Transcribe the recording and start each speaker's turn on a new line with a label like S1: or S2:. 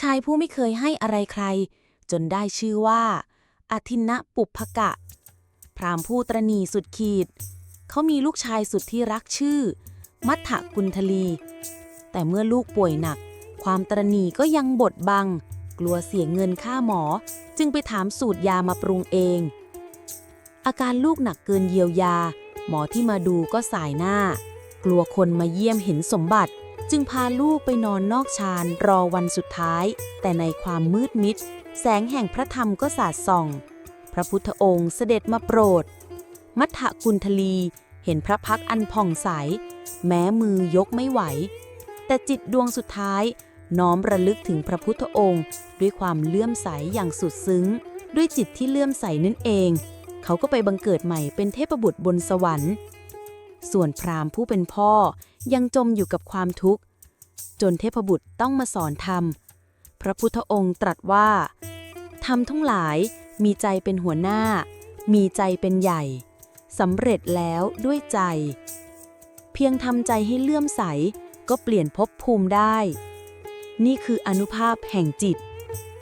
S1: ชายผู้ไม่เคยให้อะไรใคร จนได้ชื่อว่าอาทินะปุพกะ พรามผู้ตรณีสุดขีด เขามีลูกชายสุดที่รักชื่อ มัทธกุณทลี แต่เมื่อลูกป่วยหนัก ความตรณีก็ยังบดบัง กลัวเสียเงินค่าหมอจึงไปถามสูตรยามาปรุงเอง อาการลูกหนักเกินเยียวยา หมอที่มาดูก็สายหน้า กลัวคนมาเยี่ยมเห็นสมบัติ จึงพาลูกไปนอนนอกชานรอวันสุดท้าย แต่ในความมืดมิด แสงแห่งพระธรรมก็สาดส่อง พระพุทธองค์เสด็จมาโปรด มัทธกุณทลี เห็นพระพักอันผ่องใส แม้มือยกไม่ไหว แต่จิตดวงสุดท้าย น้อมระลึกถึงพระพุทธองค์ ด้วยความเลื่อมใสอย่างสุดซึ้ง ด้วยจิตที่เลื่อมใสนั่นเอง เขาก็ไปบังเกิดใหม่เป็นเทพบุตรบนสวรรค์ ส่วนพราหมณ์ผู้เป็นพ่อยังจมอยู่กับความทุกข์ จนเทพบุตรต้องมาสอนธรรม พระพุทธองค์ตรัสว่า ธรรมทั้งหลายมีใจเป็นหัวหน้า มีใจเป็นใหญ่สำเร็จแล้วด้วยใจ เพียงทำใจให้เลื่อมใสก็เปลี่ยนภพภูมิได้ นี่คืออนุภาพแห่งจิต